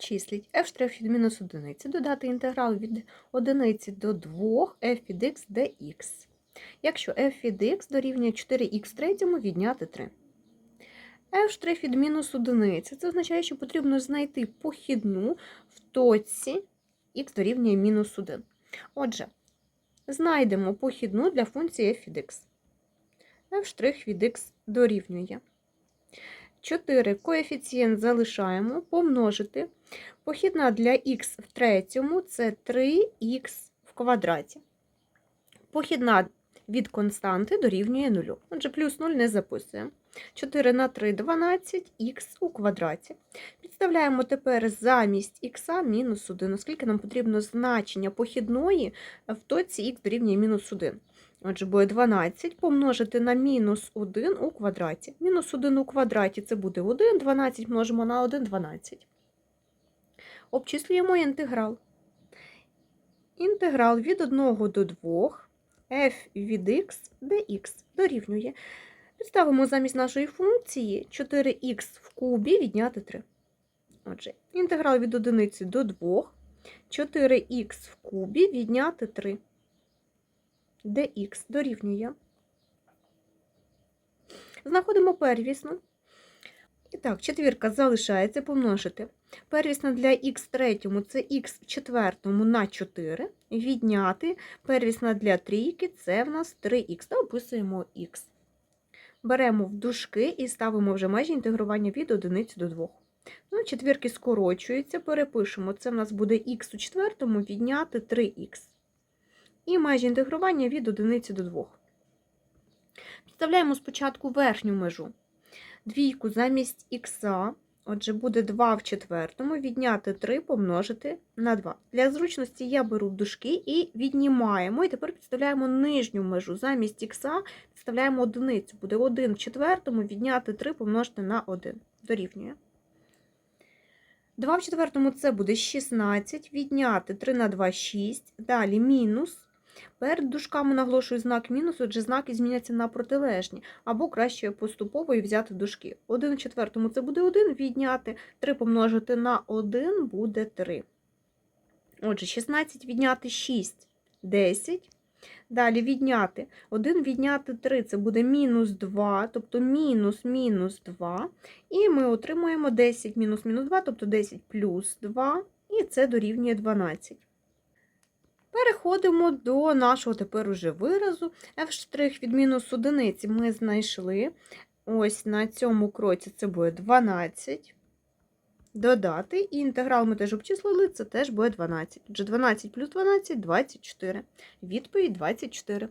Обчисліть f' від мінус одиниці, додати інтеграл від одиниці до 2 f від x dx. Якщо f від x дорівнює 4х третьому, відняти 3. f' від мінус одиниці, це означає, що потрібно знайти похідну в точці х дорівнює мінус 1. Отже, знайдемо похідну для функції f від x. f' від x дорівнює. 4 коефіцієнт залишаємо, помножити. Похідна для х в третьому це 3х в квадраті. Похідна від константи дорівнює 0. Отже, плюс 0 не записуємо. 4 на 3 – 12, х у квадраті. Підставляємо тепер замість х мінус 1, оскільки нам потрібно значення похідної в точці х дорівнює мінус 1. Отже, буде 12 помножити на мінус 1 у квадраті. Мінус 1 у квадраті це буде 1, 12 множимо на 1 – 12. Обчислюємо інтеграл. Інтеграл від 1 до 2 f від x dx дорівнює. Підставимо замість нашої функції 4х в кубі відняти 3. Отже, інтеграл від 1 до 2, 4х в кубі відняти 3 dx дорівнює. Знаходимо первісну. І так, четвірка залишається помножити. Первісна для х третьому це х четвертому на 4. Відняти первісна для трійки це в нас 3х. Та описуємо х. Беремо в дужки і ставимо вже межі інтегрування від 1 до 2. Ну, четвірки скорочуються, перепишемо. Це в нас буде х у четвертому відняти 3х і межі інтегрування від 1 до 2. Підставляємо спочатку верхню межу. Двійку замість х, отже, буде 2 в четвертому, відняти 3 помножити на 2. Для зручності я беру дужки і віднімаємо. І тепер підставляємо нижню межу. Замість х підставляємо одиницю. Буде 1 в четвертому, відняти 3 помножити на 1. Дорівнює. 2 в четвертому це буде 16, відняти 3 на 2 – 6, далі мінус. Перед дужками наголошую знак мінус, отже, знаки зміняться на протилежні, або краще поступово і взяти дужки. 1 в четвертому це буде 1, відняти 3 помножити на 1 буде 3. Отже, 16 відняти 6 10. Далі відняти 1 відняти 3 це буде мінус 2, тобто мінус мінус 2. І ми отримуємо 10 мінус мінус 2, тобто 10 плюс 2, і це дорівнює 12. Переходимо до нашого тепер уже виразу. f' від мінус одиниці ми знайшли. Ось на цьому кроці це буде 12. Додати, і інтеграл ми теж обчислили, це теж буде 12. Отже, 12 плюс 12 – 24. Відповідь 24.